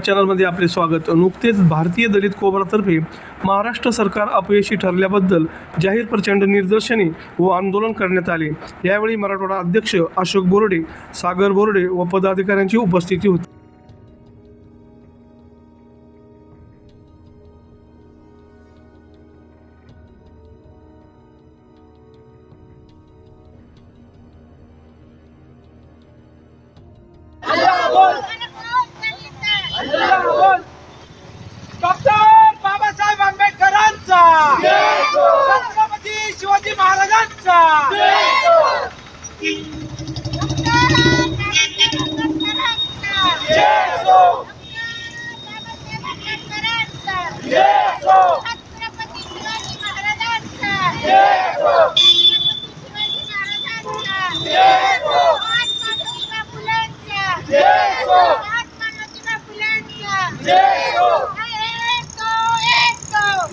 चॅनलमध्ये आपले स्वागत. नुकतेच भारतीय दलित कोबरातर्फे महाराष्ट्र सरकार अपयशी ठरल्याबद्दल जाहीर प्रचंड निदर्शने व आंदोलन करण्यात आले. यावेळी मराठवाडा अध्यक्ष अशोक बोर्डे सागर बोर्डे व पदाधिकाऱ्यांची उपस्थिती होती. डॉक्टर बाबासाहेब आंबेडकरांचा. छत्रपती शिवाजी महाराजांचा.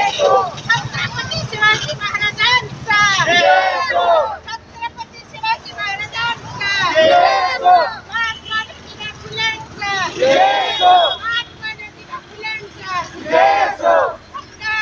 छत्रपती शिवाजी महाराजांचा छत्रपती शिवाजी महाराजांचा महात्मा ज्योतिबा फुलेंचा महात्मा ज्योतिबा फुलेंचा डॉक्टर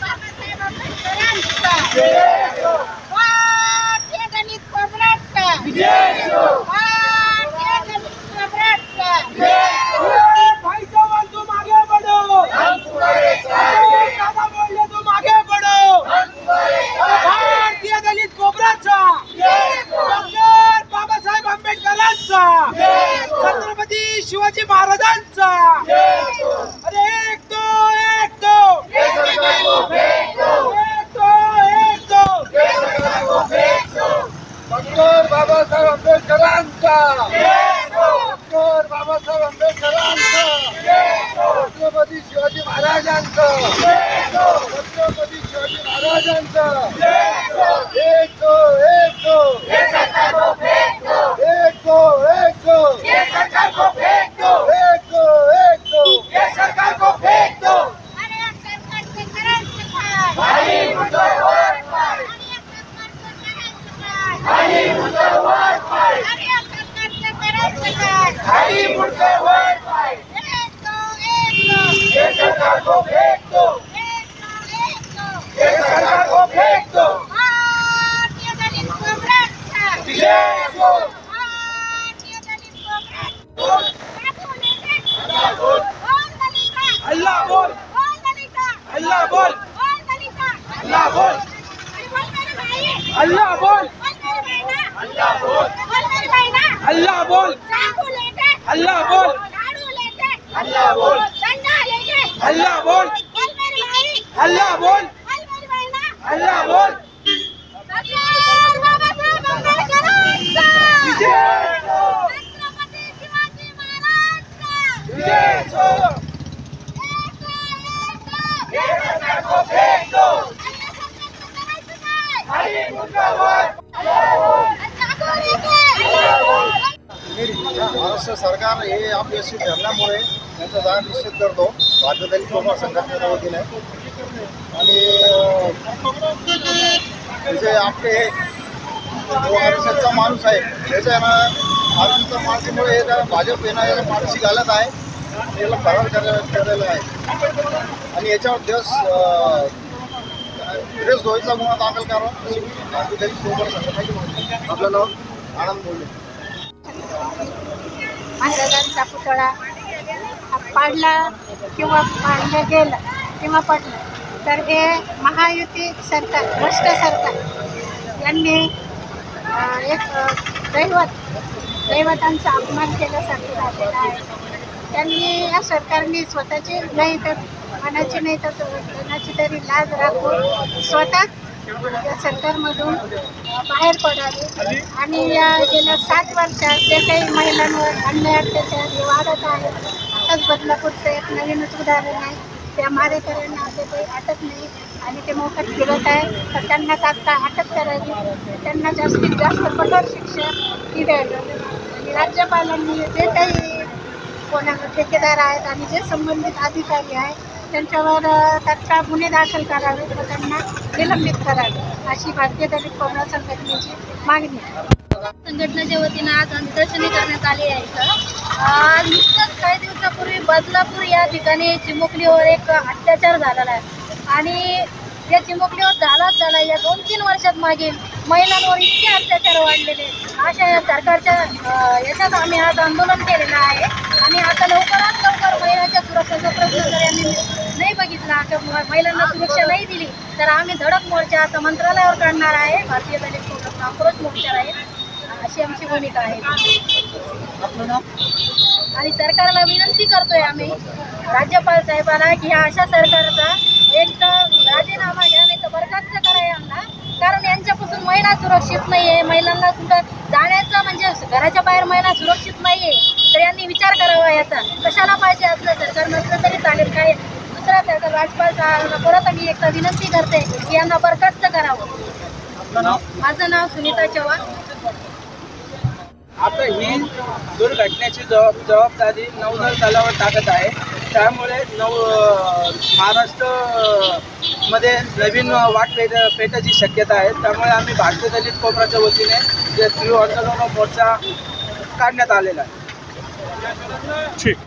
बाबासाहेब आंबेडकरांचा भारतीय दलित काँग्रेसचा भारतीय दलित काँग्रेसचा भाई जवान तुम आगे बढ़ो दादा बोलले तुम आगे बढ़ो भारतीय दलित कोबराचा डॉक्टर बाबासाहेब आंबेडकरांचा छत्रपती शिवाजी महाराजांचा. अरे एक दो एक दो. डॉक्टर बाबासाहेब आंबेडकरांचा. डॉक्टर बाबासाहेब आंबेडकरांचा. छत्रपती शिवाजी महाराजांचा. छत्रपती शिवाजी महाराजांचा एक दो एक दो एक दो एक दो एक दो एक दो अरे या सरकारचे करायचं काय अरे या सरकारचे करायचं काय अरे या सरकारचे करायचं काय एक அல்லாஹ் போல். அல்லாஹ் போல். அல்லாஹ் போல். அல்லாஹ் போல் महाराष्ट्र सरकार हे अपयशी ठरल्यामुळे त्यांचा जागा निश्चित करतो. भारतीय दलित काँग्रेस संघटनेच्या वतीने. आणि जे आपले जो आरक्षणचा माणूस आहे त्याच्या यानं माणसामुळे हे जरा भाजप येणं याला मानसिक घालत आहे. याला फरार करायला आहे. आणि याच्यावर दिवस अं, देश गुन्हा दाखल करावा भारतीय दलित काँग्रेस संघटनेची मागणी आपलं नाव आनंद बोलले. महाराजांचा पुतळा पाडला किंवा पाडलं गेलं किंवा पडलं. तर हे महायुती सरकार भ्रष्ट सरकार यांनी एक दैवत दैवतांचा अपमान केल्यासारखं झालेला आहे. त्यांनी या सरकारने स्वतःची नाही तर मनाची नाही तर कोणाची तरी लाज राखून स्वतःच या सरकारमधून बाहेर पडावे. आणि या गेल्या सात वर्षात जे काही महिलांवर अन्याय अत्याचार हे वाढत आहे आताच बदलापूरचं एक नवीनच उदाहरण आहे. त्या मारेकऱ्यांना असे काही अटक नाही आणि ते मोफत फिरत आहे. तर त्यांना तात्काळ अटक करावी. त्यांना जास्तीत जास्त कठोर शिक्षा ही द्यावी. आणि राज्यपालांनी जे काही कोणा ठेकेदार आहेत आणि जे संबंधित अधिकारी आहेत त्यांच्यावर तत्काळ गुन्हे दाखल करावे व त्यांना निलंबित करावे अशी भारतीय दलित पवार संघटनेची मागणी आहे. संघटनेच्या वतीनं आज अंतर्शनी करण्यात आली आहे इथं नुकतंच काही दिवसापूर्वी बदलापूर या ठिकाणी चिमुकलीवर एक अत्याचार झालेला आहे. आणि या चिमुकलीवर झालाच झाला. या दोन तीन वर्षात मागे महिलांवर इतके अत्याचार वाढलेले. अशा या सरकारच्या याच्यात आम्ही आज आंदोलन केलेलं आहे. आणि आता लवकरात लवकर महिलांच्या सुरक्षेचा प्रश्न जर यांनी नाही बघितला किंवा महिलांना सुरक्षा नाही दिली तर आम्ही धडक मोर्चा आता मंत्रालयावर काढणार आहे. भारतीय दलित काँग्रेस आक्रोश मोर्चा आहे. अशी आमची भूमिका आहे. आणि सरकारला विनंती करतोय आम्ही. राज्यपाल साहेबांना की ह्या अशा सरकारचा एक तर राजीनामा घ्या नाही तर बरखास्त करा यांना कारण यांच्यापासून महिला सुरक्षित नाही आहे महिलांना कुठं जाण्याचं म्हणजे घराच्या बाहेर महिला सुरक्षित नाही आहे तर यांनी विचार करावा याचा. कशाला पाहिजे असलं सरकार नसलं तरी चालेल. काय दुसरा सरकार राज्यपाल साहेबांना परत मी एकदा विनंती करते की यांना बरखास्त करावं. माझं नाव सुनीता चव्हाण. आता ही दुर्घटनेची जबाब जबाबदारी नौदल दलावर टाकत आहे. त्यामुळे नव महाराष्ट्रमध्ये नवीन वाट पेट पेटायची शक्यता आहे. त्यामुळे आम्ही भारतीय दलित कोपराच्या वतीने जे तीव्र मोर्चा काढण्यात आलेला आहे. ठीक.